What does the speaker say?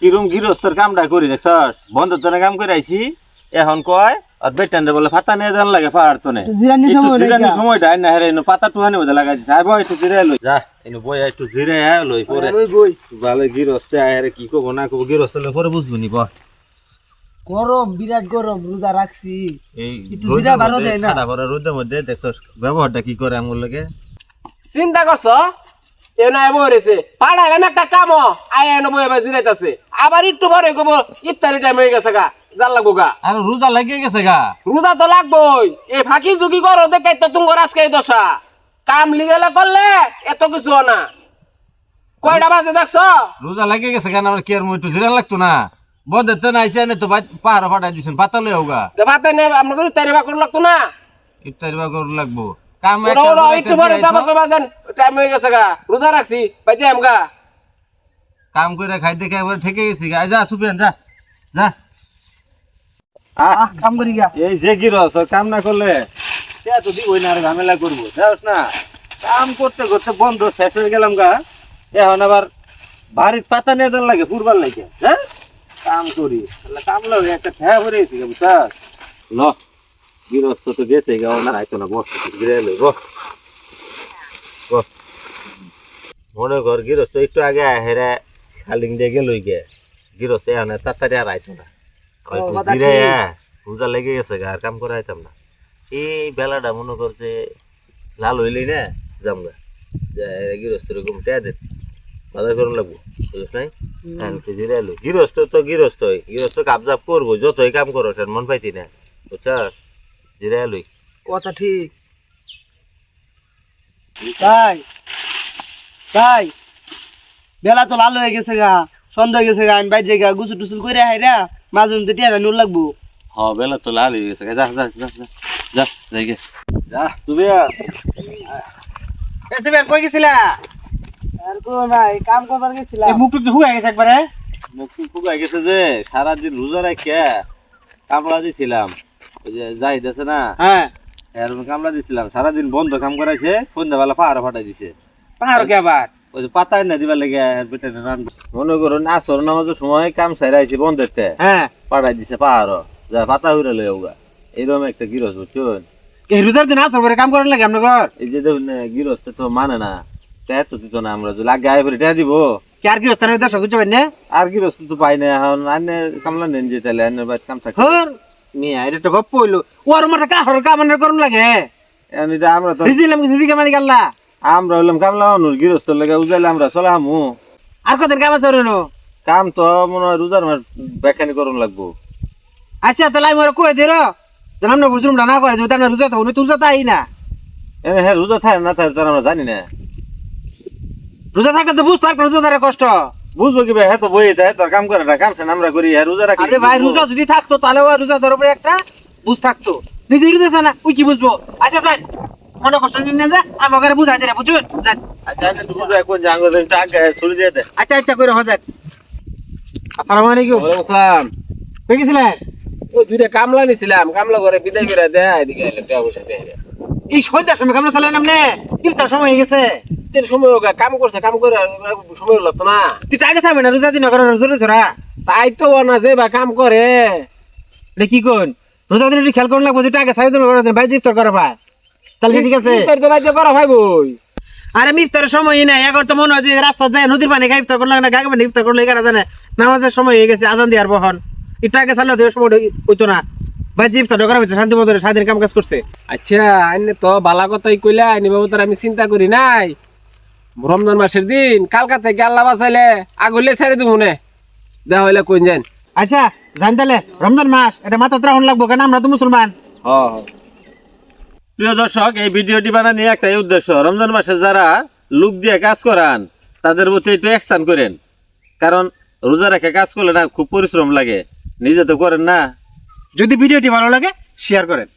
কিরম গৃহস্থর কামটা করি দেখছস? বন্ধ তোনে কাম করে আইছি। এখন কয় আর বেটানরে বলে পাতা নিয়ে দেন লাগে পাহাড় তোনে। নাকি? সময়টা আইনা হেরে এনে পাতা টুহানি মধ্যে লাগাইছি আইব একটু জিরে লই। যা এনে বই একটু জিরে লই পরে। ভালো গৃহস্থে আয় কি কব না কব গৃহস্থ লই পরে বুঝব নি বল গরম বিরাট গরম রোজা রাখছি। এই একটু জিরা ভালো দেয় না? খানা ভরা রোদের মধ্যে দেখছস ব্যবহারটা কি করে আমার লাগে? চিন্তা করছ? এ নয় বই রয়েছে। পাড়াইলেন একটা কাম। আয় এনে বই এবার জিরাইতেছে। আবার একটু পরে কব ইফতারি টাইম হয়ে গেছে গা জাল লাগবো গা। আর রোজা লাগিয়ে গেছে গা। রোজা তো লাগবোই। এই ফাঁকি ঝুঁকি করো দেখে তো তুমি আজকে এই দশা। কাম লিগেলে করলে এত কিছু না। কয়টা বাজে দেখছ? রোজা লাগিয়ে গেছে কেন আমার কি আর একটু জিরা লাগতো না? বন্ধের তো নাইছে এনে তো পাহাড় ফাটাই দিছেন পাতা লই হোগা যে ভাতে নে আমরা করে তারি বা করে লাগতো না? ইফতারি বা করে লাগবো। কাম একটা পরে যাবার বাজেন টাইম হয়ে গেছে গা। রোজা রাখছি বাইতে আমগা কাম করে খাই খাই এবার ঠেকে গেছি। আয় যা সুপিয়ান যা যা। কাম করি গা। এই যে কি রস কাম না করলে সে তো দিবই না আর ঝামেলা করব। যাস না কাম করতে করতে বন্ধ শেষ হয়ে গেলাম গা। এখন আবার বাড়ির পাতা নিয়ে দেন লাগে পুরবার লাগে। হ্যাঁ কাম করি। তাহলে কাম লাগে একটা ঠেয়া ভরে গেছি গা বুঝছাস? ল গৃহস্থ তো গেছে গা না আইতো না বস গিরে বস। বস। মনে কর গৃহস্থ একটু আগে হেরে শালিং দিয়ে গেলই গে। গৃহস্থ আর তাড়াতাড়ি আর আইতো না। জিরে পূজা লেগে গেছে গা আর কাম করা আইতাম না। এই বেলাটা মনে কর যে লাল হইলেই না যাম গা। গৃহস্থ রকম টেয়া দে। বাজার করুন লাগবো বুঝছ নাই? জিরে এলো গৃহস্থ তো গৃহস্থই গৃহস্থ কাবজাব করব যতই কাম করো সেন মন পাইতি না। বুঝছাস? জিরে এলোই কথা ঠিক। তাই তাই। বেলা তো লাল হয়ে গেছে গা সন্ধ্যা হয়ে গেছে গা আমি বাইরে গা গুসু টুসুল করে হাইরা মাঝে মধ্যে টিয়ারা নুর লাগবো। হ বেলা তো লাল হয়ে গেছে গা। যা যা যা যা যা যাই গে। যা তুমি এসে বের কই গেছিলা? আর কো কাম করবার গেছিলাম। মুখ টুক হুয়ে গেছে একবারে? মুখ টুক গেছে যে সারাদিন রোজা রাখিয়া কামলা দিছিলাম। ওই যে যাই দেছে না হ্যাঁ। এর কামলা দিছিলাম। সারাদিন বন্ধ কাম করাইছে সন্ধ্যাবেলা পাহাড় ফাটাই দিছে। পাহাড় কে আবার? ওই যে পাতা না দিবার লেগে বেটে রান মনে করুন আসর নামাজের সময় কাম সাইরাইছে বন্ধেতে হ্যাঁ। পাঠাই দিছে পাহাড়। যা পাতা হইরে লই ওগা এইরকম একটা গিরস বুঝছেন? এই রোজার দিন আসর পরে কাম করার লাগে আপনার ঘর? এই যে দেখুন গিরস্তে তো মানে না। টেয়া তো দিত না আমরা আগে আয় করে দিব। কি আর কি রাস্তার দর্শক বুঝতে পারেন না? আর গিরস্ত তো পাই না এখন আনে কামলা নেন যে তাহলে আনে বাইত কাম থাকে মিয়া এটা তো গপ্প হইল। ওর মাঠে কাহর কাম আনার করুন লাগে? আমরা তো রিজিলাম কি জিজি কামালি গাল্লা আমরা হইলাম কামলা অনুর গিরস্ত লেগে উজাইলে আমরা চলে হামু আর কদিন কাম আছে ওরেনো কাম তো মনে হয় রোজার মাস ব্যাখ্যানি করুন লাগবো। আচ্ছা তাহলে আমি কয়ে দিল যেন আমরা বুঝলাম না করে যদি আমরা রোজা তুই রোজা তাই না। হ্যাঁ রোজা থাকে না থাকে তার আমরা জানি না। রোজা থাকলে তো বুঝতে পারবে রোজা ধরে কষ্ট। বুঝব কি ভাই হ্যাঁ তো বই দেয় তোর কাম করে না কাম সেন আমরা করি হ্যাঁ রোজা রাখি আরে ভাই রোজা যদি থাকতো তাহলে রোজা ধরে উপরে একটা বুঝ থাকতো। নিজে রোজা থাকে না ওই কি বুঝব? আচ্ছা যাই। মনে কষ্ট নিন না যা ঘরে বুঝাই দেয় বুঝুন আচ্ছা আচ্ছা করে হজার আসসালামু আলাইকুম। ওয়ালাইকুম আসসালাম গেছিলেন ওই দুইটা কামলা নিছিলাম কামলা করে বিদায় করে দেয় এদিকে টাকা পয়সা দেয়। এই সন্ধ্যার সময় চালান আপনি ইফতার সময় হয়ে গেছে। তিন সময় হোক কাম করছে কাম করে সময় লাগতো না। তুই টাকা চাবে না রোজা দিন করে রোজা ধরা তাই তো না যে বা কাম করে। কি কোন? রোজা দিন খেয়াল করুন লাগবো যে টাকা চাই ইফতার করা ভাই তাহলে ঠিক আছে। তোর তো বাইতে করা ভাই বই। আরে আমি ইফতারের সময় নাই এখন তো মনে হয় যে রাস্তা যায় নদীর পানি খাই ইফতার করলে না গাগে পানি ইফতার করলে কারা জানে নামাজের সময় হয়ে গেছে আজান দিয়ার বহন। এটা আগে চাইলে তো সময় হইতো না। ভাই যে ইফতার করা হয়েছে শান্তি মতো সারাদিন কাম কাজ করছে। আচ্ছা আইনে তো বালা কথাই কইলা আইনি বাবু তার আমি চিন্তা করি নাই। রমজান মাসের দিন কালকা থেকে আল্লাহ বাঁচাইলে আগলে ছেড়ে দিব নে। দেওয়া হইলে কইন যান। আচ্ছা জান তাহলে রমজান মাস এটা মাথা ত্রাহন লাগবো কেন? আমরা তো মুসলমান। হ। প্রিয় দর্শক, এই ভিডিওটি বানানি একটাই উদ্দেশ্য। রমজান মাসে যারা লুক দিয়ে কাজ করান, তাদের প্রতি একটু অ্যাকশান করেন। কারণ রোজা রেখে কাজ করলে না, খুব পরিশ্রম লাগে। নিজে তো করেন না। যদি ভিডিওটি ভালো লাগে শেয়ার করেন।